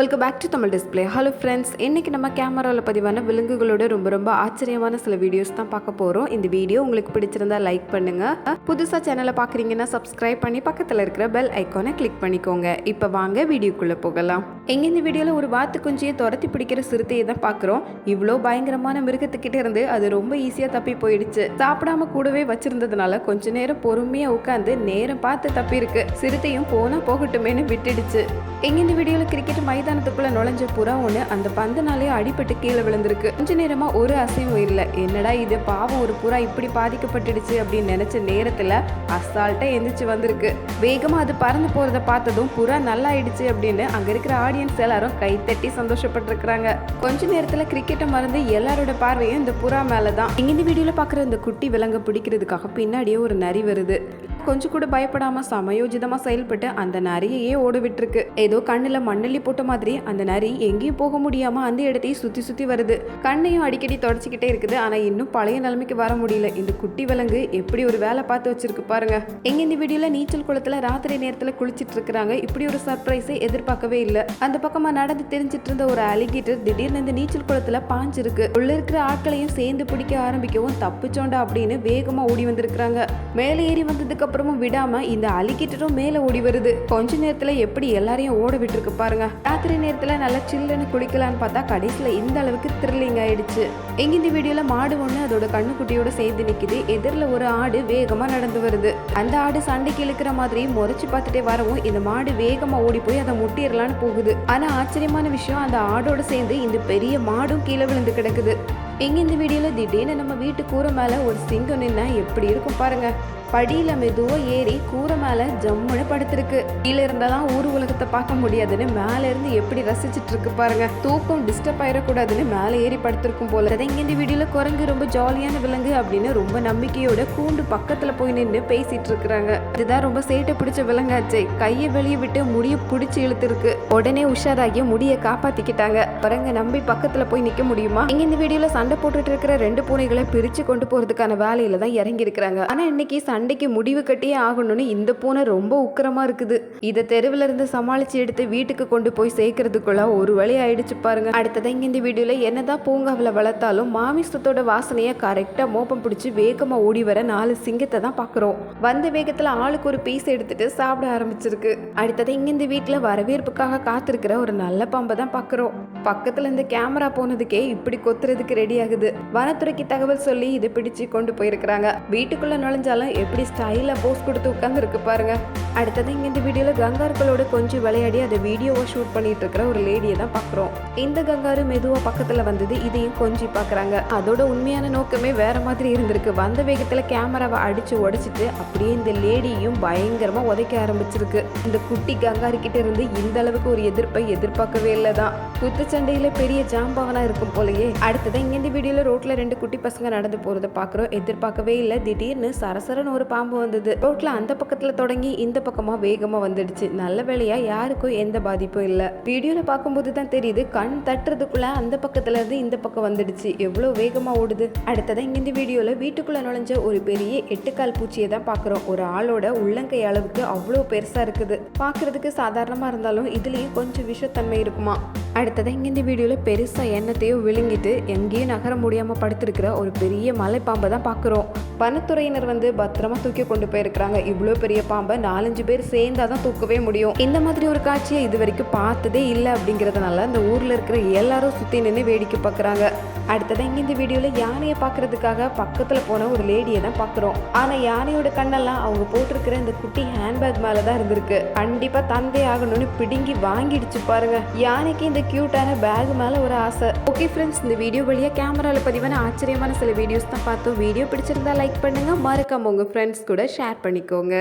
Welcome back to Tamil display hello friends இன்றைக்கி நம்ம கேமராவில் பதிவான விலங்குகளோட ரொம்ப ரொம்ப ஆச்சரியமான சில வீடியோஸ் தான் பார்க்க போகிறோம் இந்த வீடியோ உங்களுக்கு பிடிச்சிருந்தா லைக் பண்ணுங்கள் புதுசாக சேனலை பார்க்குறீங்கன்னா சப்ஸ்கிரைப் பண்ணி பக்கத்தில் இருக்கிற பெல் ஐக்கானை கிளிக் பண்ணிக்கோங்க. இப்போ வாங்க வீடியோக்குள்ளே போகலாம். எங்கே இந்த வீடியோவில் ஒரு வாத்து குஞ்சியை துரத்தி பிடிக்கிற சிறுத்தையை தான் பார்க்குறோம். இவ்வளோ பயங்கரமான மிருகத்துக்கிட்டே இருந்து அது ரொம்ப ஈஸியாக தப்பி போயிடுச்சு. சாப்பிடாம கூடவே வச்சிருந்ததுனால கொஞ்ச நேரம் பொறுமையாக உட்காந்து நேரம் பார்த்து தப்பியிருக்கு. சிறுத்தையும் போனால் போகட்டுமேன்னு விட்டுடுச்சு. எங்கே இந்த வீடியோவில் கிரிக்கெட் மைதானத்துக்குள்ள நுழைஞ்ச புறா ஒன்று அந்த பந்துனாலே அடிபட்டு கீழே விழுந்திருக்கு. கொஞ்ச நேரமா ஒரு அசைவும் இல்லை. என்னடா இது? பாவம் ஒரு புறா இப்படி பாதிக்கப்பட்டுடுச்சு அப்படின்னு நினைச்ச நேரத்துல அசால்ட்டா எந்திரிச்சு வந்திருக்கு. வேகமா அது பறந்து போறதை பார்த்ததும் புறா நல்லா ஆயிடுச்சு அப்படின்னு அங்க இருக்கிற ஆடியன்ஸ் எல்லாரும் கைத்தட்டி சந்தோஷப்பட்டிருக்கிறாங்க. கொஞ்ச நேரத்துல கிரிக்கெட்டை மறந்து எல்லாரோட பார்வையும் இந்த புறா மேல தான் இங்க இந்த வீடியோல பாக்குற இந்த குட்டி விலங்கை பிடிக்கிறதுக்காக பின்னாடியே ஒரு நரி வருது. கொஞ்சம் கூட பயப்படாம சமயோஜிதமா செயல்பட்டு அந்த நரியையே ஓட விட்டுருக்கு ஏதோ கண்ணுல மண்ணள்ளி போட்ட மாதிரி அந்த நரி எங்கேயும் போக முடியாம அந்த இடத்தையும் சுத்தி சுத்தி வருது. கண்ணையும் அடிக்கடி தொடச்சிக்கிட்டே இருக்குது. ஆனா இன்னும் பழைய நிலைமைக்கு வர முடியல. இந்த குட்டி விலங்கு எப்படி ஒரு வேலை பார்த்து வச்சிருக்கு பாருங்க. எங்க இந்த வீடியோல நீச்சல் குளத்துல ராத்திரி நேரத்துல குளிச்சிட்டு இருக்கிறாங்க. இப்படி ஒரு சர்ப்ரைஸை எதிர்பார்க்கவே இல்லை. அந்த பக்கமா நடந்து தெரிஞ்சிட்டு இருந்த ஒரு அலிகேட்டர் திடீர்னு இந்த நீச்சல் குளத்துல பாஞ்சிருக்கு. உள்ள இருக்கிற ஆட்களையும் சேர்ந்து பிடிக்க ஆரம்பிக்கவும் தப்பிச்சோண்டா அப்படின்னு வேகமா ஓடி வந்திருக்கிறாங்க. மேலே ஏறி வந்ததுக்கு அப்புறமும் விடாம இந்த அலிகேட்டரும் மேலே ஓடி வருது. கொஞ்ச நேரத்துல எப்படி எல்லாரையும் ஓட விட்டுருக்கு பாருங்க. ராத்திரி நேரத்துல நல்லா சில்லுன்னு குளிக்கலான்னு பார்த்தா கடைசியில இந்த அளவுக்கு த்ரில்லிங் ஆயிடுச்சு. எங்க இந்த வீடியோல மாடு ஒண்ணு அதோட கண்ணுக்குட்டியோட சேர்ந்து நிக்குது. எதிரில் ஒரு ஆடு வேகமா நடந்து வருது. அந்த ஆடு சண்டைக்கு இழுக்கிற மாதிரி முறைச்சு பார்த்துட்டே வரவும் இந்த மாடு வேகமா ஓடி போய் அதை முட்டிடலான்னு போகுது. ஆனா ஆச்சரியமான விஷயம் அந்த ஆடோட சேர்ந்து இந்த பெரிய மாடும் கீழே விழுந்து கிடக்குது. எங்க இந்த வீடியோல திடீர்னு நம்ம வீட்டு கூரை மேல ஒரு சிங்கம் நின்னா எப்படி இருக்கும் பாருங்க. படியில மெதுவாக ஏறி கூரை மேல ஜம்முன்னு படுத்திருக்கு. கீழே இருந்தாதான் ஊர் உலகத்தை பார்க்க முடியாதுன்னு மேல இருந்து எப்படி ரசிச்சுட்டு இருக்கு பாருங்க. தூக்கம் டிஸ்டர்ப் ஆயிடக்கூடாதுன்னு மேல ஏறி படுத்திருக்கும் போல. அதை இங்க இந்த வீடியோல குரங்கு ரொம்ப ஜாலியான விலங்கு அப்படின்னு ரொம்ப நம்பிக்கையோட கூண்டு பக்கத்துல போய் நின்று பேசிட்டு இருக்கிறாங்க. இதுதான் ரொம்ப சேட்டை பிடிச்ச விலங்காச்சே கையை வெளியே விட்டு முடிய பிடிச்சி இழுத்துருக்கு. உடனே உஷாராகி முடிய காப்பாத்திக்கிட்டாங்க. பாருங்க நம்பி பக்கத்துல போய் நிக்க முடியுமா? இங்க இந்த வீடியோல சண்டை போட்டுட்டு இருக்கிற ரெண்டு பூனைகளை பிரிச்சு கொண்டு போறதுக்கான வேலையில தான் இறங்கி இருக்கிறாங்க ஆனா இன்னைக்கு சண்டைக்கு முடிவு கட்டியே ஆகணும்னு இந்த பூனை ரொம்ப உக்கரமாக இருக்குது. இதை தெருவில் இருந்து சமாளித்து எடுத்து வீட்டுக்கு கொண்டு போய் சேர்க்கறதுக்குள்ள ஒரு வழி ஆயிடுச்சு பாருங்க. அடுத்ததான் இங்கே இந்த வீடியோவில் என்னதான் பூங்காவில் வளர்த்தாலும் மாமிசத்தோட வாசனையை கரெக்டாக மோப்பம் பிடிச்சி வேகமாக ஓடி வர நாலு சிங்கத்தை தான் பார்க்குறோம் வந்த வேகத்தில் ஆளுக்கு ஒரு பீஸ் எடுத்துட்டு சாப்பிட ஆரம்பிச்சிருக்கு. அடுத்தது இங்கே இந்த வீட்டில் வரவேற்புக்காக காத்திருக்கிற ஒரு நல்ல பாம்பை தான் பார்க்குறோம் பக்கத்தில் இந்த கேமரா போனதுக்கே இப்படி கொத்துறதுக்கு ரெடி ஆகுது. வனத்துறைக்கு தகவல் சொல்லி இதை பிடிச்சு கொண்டு போயிருக்கிறாங்க. வீட்டுக்குள்ளே நுழைஞ்சாலும் எப்படி ஸ்டைலாக போஸ் கொடுத்து உட்காந்துருக்கு பாருங்கள் பாருங்க. அடுத்தது இங்கே இந்த வீடியோவில் கங்கார்களோட கொஞ்சம் விளையாடி அதை வீடியோவை ஷூட் பண்ணிட்டு இருக்கிற ஒரு லேடியை தான் பார்க்குறோம் இந்த கங்காரு மெதுவாக பக்கத்தில் வந்தது இதையும் கொஞ்சி பார்க்குறாங்க அதோட உண்மையான நோக்கமே வேற மாதிரி இருந்திருக்கு. வந்த வேகத்தில் கேமராவை அடிச்சு உடைச்சிட்டு அப்படியே இந்த லேடியும் பயங்கரமாக உதைக்க ஆரம்பிச்சிருக்கு. இந்த குட்டி கங்காரு கிட்ட இருந்து இந்த அளவுக்கு ஒரு எதிர்ப்பை எதிர்பார்க்கவே இல்லை தான். குத்துச்சண்டையில் பெரிய ஜாம்பவனாக இருக்கும் போலயே. அடுத்ததான் இங்கே இந்த வீடியோவில் ரோட்டில் ரெண்டு குட்டி பசங்க நடந்து போகிறத பார்க்குறோம் எதிர்பார்க்கவே இல்லை. திடீர்னு சரசரன்னு ஒரு பாம்பு வந்தது. ரோட்டில் அந்த பக்கத்தில் தொடங்கி இந்த பக்கமாக வேகமாக வந்துடுச்சு. நல்ல வேலையாக யாருக்கும் எந்த பாதிப்பும் இல்லை. வீடியோவில் பார்க்கும்போது தான் தெரியுது கண் தட்டுறதுக்குள்ள அந்த பக்கத்துலேருந்து இந்த பக்கம் வந்துடுச்சு. எவ்வளோ வேகமாக ஓடுது. அடுத்ததான் இங்கேருந்து வீடியோவில் வீட்டுக்குள்ளே நுழைஞ்ச ஒரு பெரிய எட்டுக்கால் பூச்சியை தான் பார்க்குறோம். ஒரு ஆளோட உள்ளங்கை அளவுக்கு அவ்வளோ பெருசாக இருக்குது. பார்க்குறதுக்கு சாதாரணமாக இருந்தாலும் இதுலேயும் கொஞ்சம் விஷத்தன்மை இருக்குமா? அடுத்ததான் இங்கேருந்து இந்த பெருசாக எண்ணத்தையும் விழுங்கிட்டு எங்கேயும் நகர முடியாமல் படுத்திருக்கிற ஒரு பெரிய மலைப்பாம்பை தான் பார்க்குறோம். வனத்துறையினர் வந்து பத்திரமா தூக்கி கொண்டு போயிருக்கிறாங்க. இவ்வளோ பெரிய பாம்பை நாலஞ்சு பேர் சேர்ந்தாதான் தூக்கவே முடியும். இந்த மாதிரி ஒரு காட்சியை இது வரைக்கும் பார்த்ததே இல்லை அப்படிங்கிறதுனால இந்த ஊர்ல இருக்கிற எல்லாரும் சுத்தி நின்று வேடிக்கை பார்க்குறாங்க அடுத்ததான் இங்கே இந்த வீடியோவில் யானையை பார்க்கறதுக்காக பக்கத்தில் போன ஒரு லேடியை தான் பார்க்குறோம் ஆனால் யானையோட கண்ணெல்லாம் அவங்க போட்டிருக்கிற இந்த குட்டி ஹேண்ட்பேக் மேலே தான் இருந்திருக்கு. கண்டிப்பாக தந்தை ஆகணும்னு பிடுங்கி வாங்கிடுச்சு பாருங்க. யானைக்கு இந்த க்யூட்டான பேக் மேலே ஒரு ஆசை. ஓகே ஃப்ரெண்ட்ஸ் இந்த வீடியோ வழியாக கேமராவில் பதிவான ஆச்சரியமான சில வீடியோஸ் தான் பார்த்தோம். வீடியோ பிடிச்சிருந்தா லைக் பண்ணுங்கள் மறுக்காமல் உங்கள் ஃப்ரெண்ட்ஸ் கூட ஷேர் பண்ணிக்கோங்க.